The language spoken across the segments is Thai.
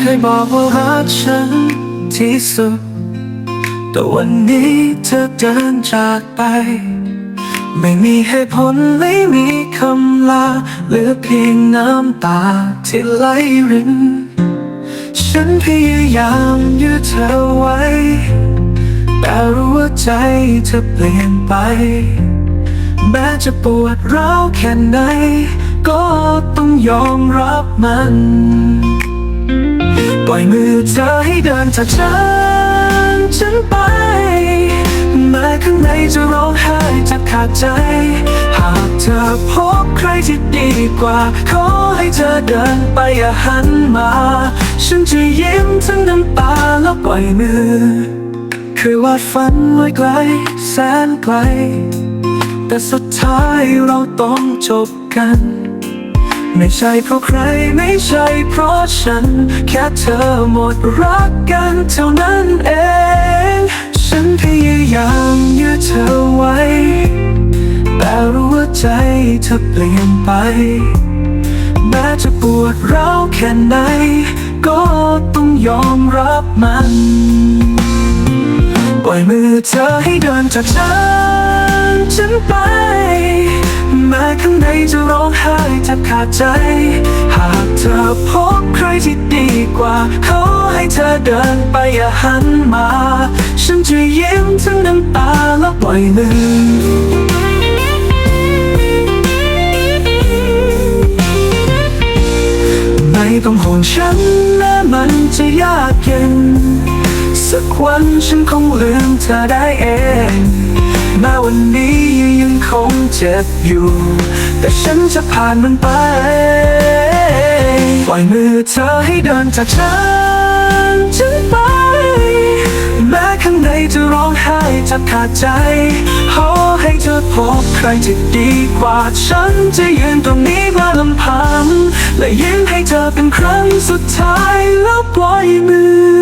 เคยบอกว่ารักฉันที่สุด แต่วันนี้เธอเดินจากไป ไม่มีเหตุผลไม่มีคำลาเหลือเพียงน้ำตาที่ไหลริน ฉันพยายามยืดเธอไว้ แต่รู้ว่าใจเธอเปลี่ยนไป แม้จะปวดร้าวแค่ไหน ก็ต้องยอมรับมัน ปล่อยมือเธอให้เดินจากฉันฉันไปแม้ข้างในจะร้องไห้จะขาดใจ หากเธอพบใครที่ดีกว่า ขอให้เธอเดินไปอย่าหันมา ฉันจะยิ้มทั้งน้ำตาแล้วปล่อยมือเคยวาดฝันไว้ไกล แสนไกล แต่สุดท้ายเราต้องจบกัน ไม่ใช่เพราะใครไม่ใช่เพราะฉัน แค่เธอหมดรักกันเท่านั้นเอง ฉันพยายามยืดเธอไว้ แต่รู้ว่าใจเธอเปลี่ยนไป แม้จะปวดร้าวแค่ไหน ก็ต้องยอมรับมันปล่อยมือเธอให้เดินจากฉันฉันไปแม้ข้างในจะร้องไห้ บขาดใจ หากเธอพบใครที่ดีกว่าขอให้เธอเดินไปอย่าหันมา ฉันจะยิ้มทั้งน้ำตาแล้วปล่อยมือไม่ต้องห่วงฉันแม้มันจะยากเย็น สักวันฉันคงลืมเธอได้เอง เจ็บอยู่ แต่ฉันจะผ่านมันไป ปล่อยมือเธอให้เดินจากฉันฉันไป แม้ข้างในจะร้องไห้จะขาดใจขอให้เธอพบใครที่ดีกว่าฉันจะยืนตรงนี้มาลำพัง และยิ้มให้เธอเป็นครั้งสุดท้ายแล้วปล่อยมือ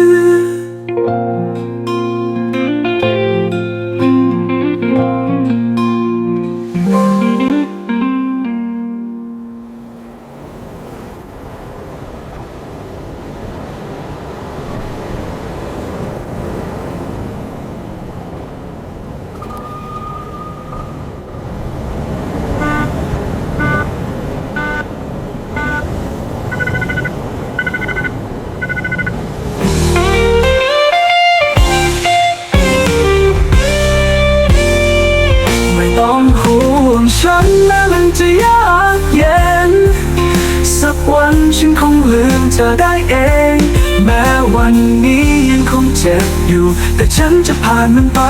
เธอได้เอง แม้วันนี้ยังคงเจ็บอยู่ แต่ฉันจะผ่านมันไป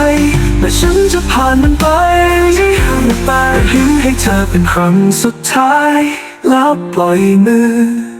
และฉันจะผ่านมันไปไปยิ้มให้เธอเป็นครั้งสุดท้าย แล้วปล่อยมือ